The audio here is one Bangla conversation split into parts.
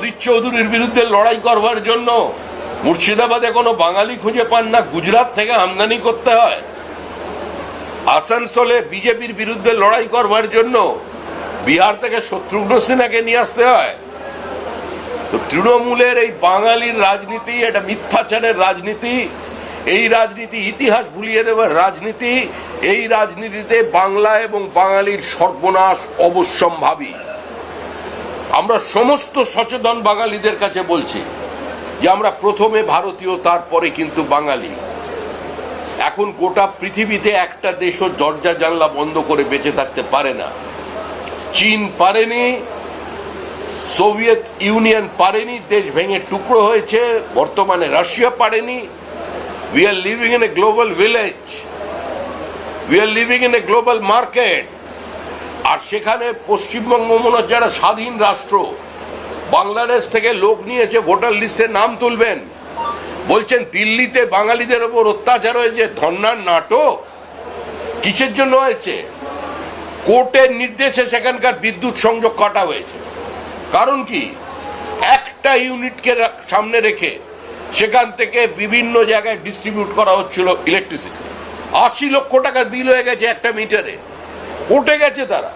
অদিত চৌধুরীর বিরুদ্ধে লড়াই করবার জন্য মুর্শিদাবাদে কোনো বাঙালি খুঁজে পান না, গুজরাট থেকে আমদানি করতে হয়। আসানসোলে বিজেপির বিরুদ্ধে লড়াই করবার জন্য বিহার থেকে শত্রুঘ্ন সিনহাকে নিয়ে আসতে হয়। তো তৃণমূলের এই বাঙালির রাজনীতি, এটা মিথ্যাচারের রাজনীতি, এই রাজনীতি ইতিহাস ভুলিয়ে দেওয়ার রাজনীতি, এই রাজনীতিতে বাংলা এবং বাঙালির সর্বনাশ অবশ্যম্ভাবী। আমরা সমস্ত সচেতন বাঙালিদের কাছে বলছি যে আমরা প্রথমে ভারতীয়, তারপরে কিন্তু বাঙালি। এখন গোটা পৃথিবীতে একটা দেশও দরজা জানলা বন্ধ করে বেঁচে থাকতে পারে না। চীন পারেনি, সোভিয়েত ইউনিয়ন পারেনি, দেশ ভেঙে টুকরো হয়েছে, বর্তমানে রাশিয়া পারেনি। We are living in a global village we are living in a global market আর সেখানে পশ্চিমবঙ্গ মনে হচ্ছে একটা স্বাধীন রাষ্ট্র। বাংলাদেশ থেকে লোক নিয়েছে ভোটার লিস্টে নাম তুলবেন। বলছেন, দিল্লিতে বাঙালিদের ওপর অত্যাচার হয়েছে, ধর্নার নাটক কিসের জন্য হয়েছে? কোর্টের নির্দেশে সেখানকার বিদ্যুৎ সংযোগ কাটা হয়েছে। কারণ কি? একটা ইউনিটকে সামনে রেখে সেখান থেকে বিভিন্ন জায়গায় ডিস্ট্রিবিউট করা হচ্ছিল ইলেকট্রিসিটি আশি লক্ষ টাকার বিল হয়ে গেছে একটা মিটারে কোর্টে গেছে তারা।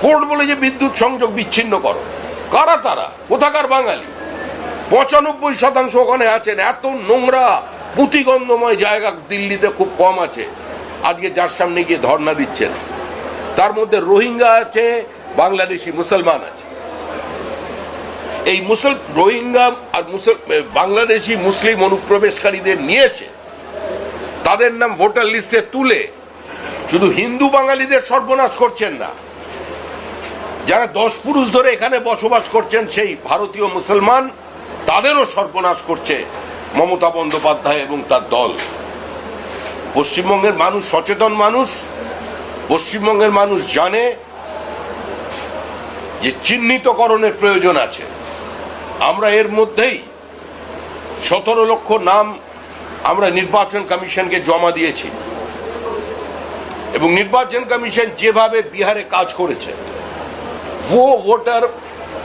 কোর্ট বলে যে বিদ্যুৎ সংযোগ বিচ্ছিন্ন করো। কারা তারা? কোথাকার বাঙালি? পঁচানব্বই শতাংশ ওখানে আছেন। এত নোংরা পুঁতিগন্ধময় জায়গা দিল্লিতে খুব কম আছে। আজকে যার সামনে গিয়ে ধর্ণা দিচ্ছেন। তার মধ্যে রোহিঙ্গা আছে, বাংলাদেশি মুসলমান আছে। এই মুসল, রোহিঙ্গা আর মুসল বাংলাদেশি মুসলিম অনুপ্রবেশকারীদের নিয়েছে। তাদের নাম ভোটার লিস্টে তুলে শুধু হিন্দু বাঙালিদের সর্বনাশ করছেন না। যারা দশ পুরুষ ধরে এখানে বসবাস করছেন, সেই ভারতীয় মুসলমান, তাদেরও সর্বনাশ করছে মমতা বন্দ্যোপাধ্যায় এবং তার দল। পশ্চিমবঙ্গের মানুষ সচেতন মানুষ, পশ্চিমবঙ্গের মানুষ জানে যে চিহ্নিতকরণের প্রয়োজন আছে। আমরা এর মধ্যেই সতেরো লক্ষ নাম আমরা নির্বাচন কমিশনকে জমা দিয়েছি। এবং নির্বাচন কমিশন যেভাবে বিহারে কাজ করেছে ভুয়ো ভোটার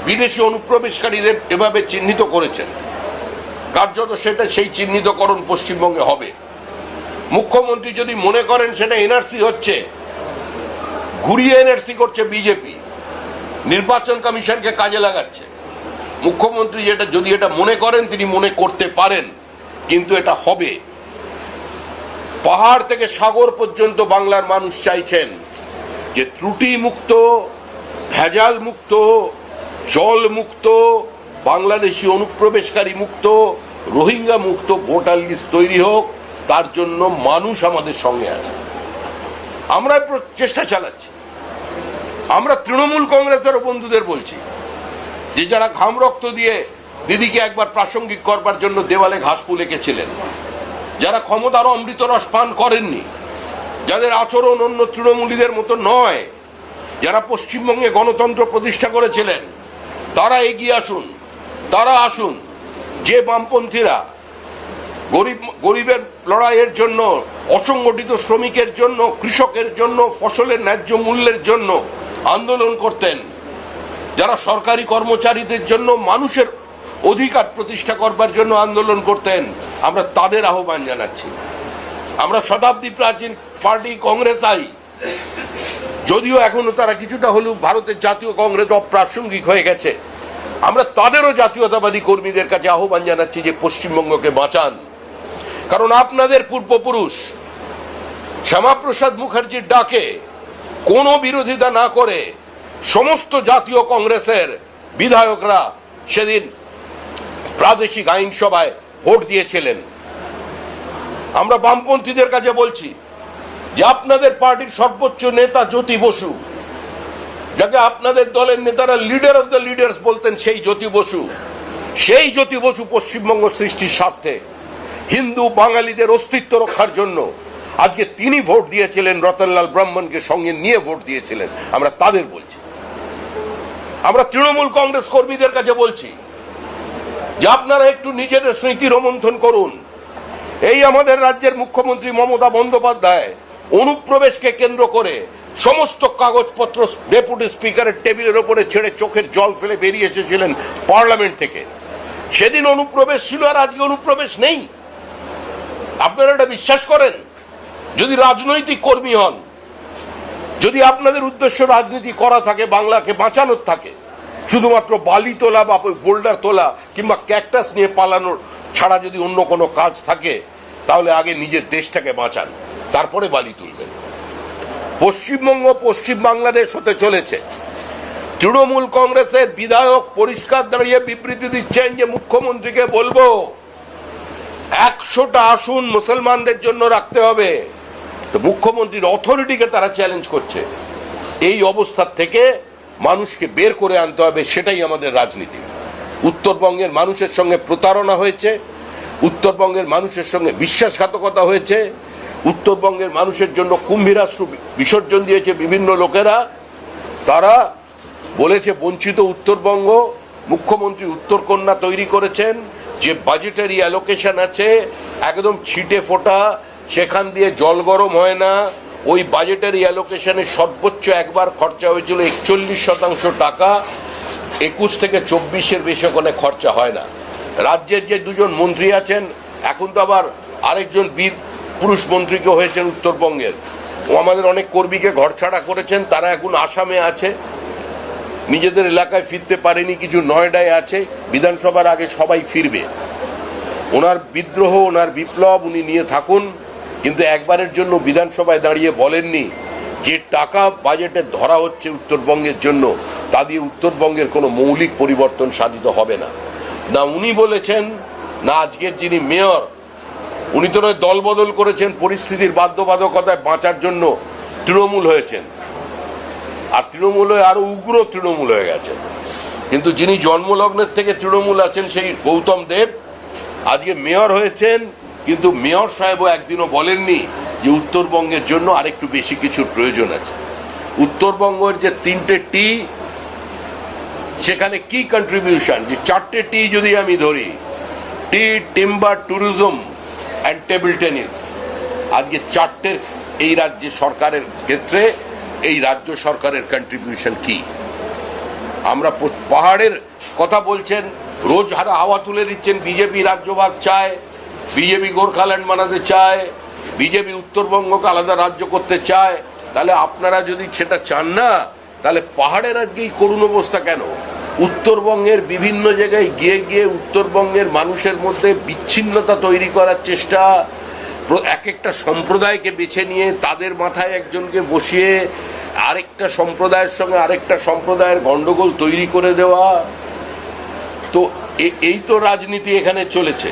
বিদেশি অনুপ্রবেশকারীদের এভাবে চিহ্নিত করেছেন কার্যত সেটা সেই চিহ্নিতকরণ পশ্চিমবঙ্গে হবে। মুখ্যমন্ত্রী যদি মনে করেন সেটা এনআরসি হচ্ছে, ঘুরিয়ে এনআরসি করছে বিজেপি, নির্বাচন কমিশনকে কাজে লাগাচ্ছে। মুখ্যমন্ত্রী যেটা যদি এটা মনে করেন, তিনি মনে করতে পারেন, কিন্তু এটা হবে। পাহাড় থেকে সাগর পর্যন্ত বাংলার মানুষ চাইছেন যে ত্রুটি মুক্ত, ভেজাল মুক্ত, জল মুক্ত, বাংলাদেশি অনুপ্রবেশকারী মুক্ত, রোহিঙ্গা মুক্ত ভোটার লিস্ট তৈরি হোক, তার জন্য মানুষ আমাদের সঙ্গে আছে। আমরা চেষ্টা চালাচ্ছি। আমরা তৃণমূল কংগ্রেসের বন্ধুদের বলছি যে যারা ঘাম রক্ত দিয়ে দিদিকে একবার প্রাসঙ্গিক করবার জন্য দেওয়ালে ঘাস ফুল এঁকেছিলেন যারা ক্ষমতার অমৃত রস পান করেননি, যাদের আচরণ অন্য তৃণমূলীদের মতো নয়, যারা পশ্চিমবঙ্গে গণতন্ত্র প্রতিষ্ঠা করেছিলেন, তারা এগিয়ে আসুন, তারা আসুন। যে বামপন্থীরা গরিব, গরিবের লড়াইয়ের জন্য, অসংগঠিত শ্রমিকের জন্য, কৃষকের জন্য, ফসলের ন্যায্য মূল্যের জন্য আন্দোলন করতেন, যারা সরকারি কর্মচারীদের জন্য মানুষের অধিকার প্রতিষ্ঠা করবার জন্য আন্দোলন করতেন আমরা তাদের আহ্বান জানাচ্ছি। আমরা শতাব্দী প্রাচীন পার্টি কংগ্রেস আই। যদিও এখনও তারা কিছুটা হলেও ভারতের জাতীয় কংগ্রেস অপ্রাসঙ্গিক হয়ে গেছে। আমরা তাদেরও জাতীয়তাবাদী কর্মীদের কাছে আহ্বান জানাচ্ছি যে পশ্চিমবঙ্গকে বাঁচান। কারণ আপনাদের পূর্বপুরুষ শ্যামাপ্রসাদ মুখার্জির ডাকে কোনো বিরোধিতা না করে সমস্ত জাতীয় কংগ্রেসের বিধায়করা সেদিন প্রাদেশিক আইনসভায় ভোট দিয়েছিলেন। আমরা বামপন্থীদের কাছে বলছি যে আপনাদের পার্টির সর্বোচ্চ নেতা জ্যোতি বসু, যাকে আপনাদের দলের নেতারা লিডার অফ দ্য লিডার্স বলতেন সেই জ্যোতি বসু, সেই জ্যোতি বসু পশ্চিমবঙ্গ সৃষ্টির স্বার্থে হিন্দু বাঙালিদের অস্তিত্ব রক্ষার জন্য আজকে তিনি ভোট দিয়েছিলেন, রতনলাল ব্রাহ্মণকে সঙ্গে নিয়ে ভোট দিয়েছিলেন। আমরা তাদের বলছি। আমরা তৃণমূল কংগ্রেস কর্মীদের কাছে বলছি যে আপনারা একটু নিজেদের স্মৃতি রোমন্থন করুন। এই আমাদের রাজ্যের মুখ্যমন্ত্রী মমতা বন্দ্যোপাধ্যায় অনুপ্রবেশকে কেন্দ্র করে সমস্ত কাগজপত্র ডেপুটি স্পিকারের টেবিলের ওপরে ছেড়ে চোখের জল ফেলে বেরিয়ে এসেছিলেন পার্লামেন্ট থেকে। সেদিন অনুপ্রবেশ ছিল আর আজকে অনুপ্রবেশ নেই। আপনারা এটা বিশ্বাস করেন? যদি রাজনৈতিক কর্মী হন, যদি আপনাদের উদ্দেশ্য রাজনীতি করা থাকে, বাংলাকে বাঁচানোর থাকে শুধুমাত্র বালি তোলা বা বোল্ডার তোলা কিংবা ক্যাকটাস নিয়ে পালানোর ছাড়া যদি অন্য কোনো কাজ থাকে, তাহলে আগে নিজের দেশটাকে বাঁচান, তারপরে বালি তুলবেন। পশ্চিমবঙ্গ পশ্চিম বাংলাদেশ হতে চলেছে। তৃণমূল কংগ্রেসের বিধায়ক পরিষ্কার দাঁড়িয়ে বিবৃতি দিচ্ছেন যে মুখ্যমন্ত্রীকে বলব, একশোটা আসন মুসলমানদের জন্য রাখতে হবে। মুখ্যমন্ত্রীর অথরিটিকে তারা চ্যালেঞ্জ করছে। এই অবস্থার থেকে মানুষকে বের করে আনতে হবে, সেটাই আমাদের রাজনীতি। উত্তরবঙ্গের মানুষের সঙ্গে প্রতারণা হয়েছে, উত্তরবঙ্গের মানুষের সঙ্গে বিশ্বাসঘাতকতা হয়েছে, উত্তরবঙ্গের মানুষের জন্য কুম্ভীরাশ্রু বিসর্জন দিয়েছে বিভিন্ন লোকেরা। তারা বলেছে, বঞ্চিত উত্তরবঙ্গ, মুখ্যমন্ত্রী উত্তরকন্যা তৈরি করেছেন, যে বাজেটারি অ্যালোকেশন আছে, একদম ছিটে ফোটা, সেখান দিয়ে জল গরম হয় না ওই বাজেটের অ্যালোকেশনে সর্বোচ্চ একবার খরচা হয়েছিল একচল্লিশ শতাংশ টাকা, একুশ থেকে চব্বিশের বেশি ওখানে খরচা হয় না। রাজ্যের যে দুজন মন্ত্রী আছেন, এখন তো আবার আরেকজন বীর পুরুষ মন্ত্রীকে হয়েছেন উত্তরবঙ্গের। ও আমাদের অনেক কর্মীকে ঘরছাড়া করেছেন, তারা এখন আসামে আছে। নিজেদের এলাকায় ফিরতে পারেনি, কিছু নয়ডায় আছে। বিধানসভার আগে সবাই ফিরবে। ওনার বিদ্রোহ, ওনার বিপ্লব, উনি নিয়ে থাকুন। কিন্তু একবারের জন্য বিধানসভায় দাঁড়িয়ে বলেননি যে টাকা বাজেটে ধরা হচ্ছে উত্তরবঙ্গের জন্য, তা দিয়ে উত্তরবঙ্গের কোনো মৌলিক পরিবর্তন সাধিত হবে না। না, উনি বলেছেন, না আজকের যিনি মেয়র, উনি তো নয় দলবদল করেছেন, পরিস্থিতির বাধ্যবাধকতায় বাঁচার জন্য তৃণমূল হয়েছেন। আর তৃণমূল হয়ে আরও উগ্র তৃণমূল হয়ে গেছে। কিন্তু যিনি জন্মলগ্নের থেকে তৃণমূল আছেন সেই গৌতম দেব, আজকে মেয়র হয়েছেন কিন্তু মেয়র সাহেবও একদিনও বলেননি যে উত্তরবঙ্গের জন্য আরেকটু বেশি কিছুর প্রয়োজন আছে। উত্তরবঙ্গের যে তিনটে টি, সেখানে কি কন্ট্রিবিউশন যে চারটে টি যদি আমি ধরি, T timber tourism and table tennis আজকে চারটের এই রাজ্যে সরকারের ক্ষেত্রে এই রাজ্য সরকারের কন্ট্রিবিউশন কি? আমরা পাহাড়ের কথা বলছেন, রোজ হারা হাওয়া তুলে দিচ্ছেন, বিজেপি রাজ্যভাগ চায়। বিজেপি গোর্খাল্যান্ড বানাতে চায়, বিজেপি উত্তরবঙ্গকে আলাদা রাজ্য করতে চায়, তাহলে আপনারা যদি সেটা চান না, তাহলে পাহাড়ের আজকে এই করুণ অবস্থা কেন? উত্তরবঙ্গের বিভিন্ন জায়গায় গিয়ে গিয়ে উত্তরবঙ্গের মানুষের মধ্যে বিচ্ছিন্নতা তৈরি করার চেষ্টা এক একটা সম্প্রদায়কে বেছে নিয়ে তাদের মাথায় একজনকে বসিয়ে আরেকটা সম্প্রদায়ের সঙ্গে আরেকটা সম্প্রদায়ের গণ্ডগোল তৈরি করে দেওয়া, তো এই তো রাজনীতি এখানে চলেছে।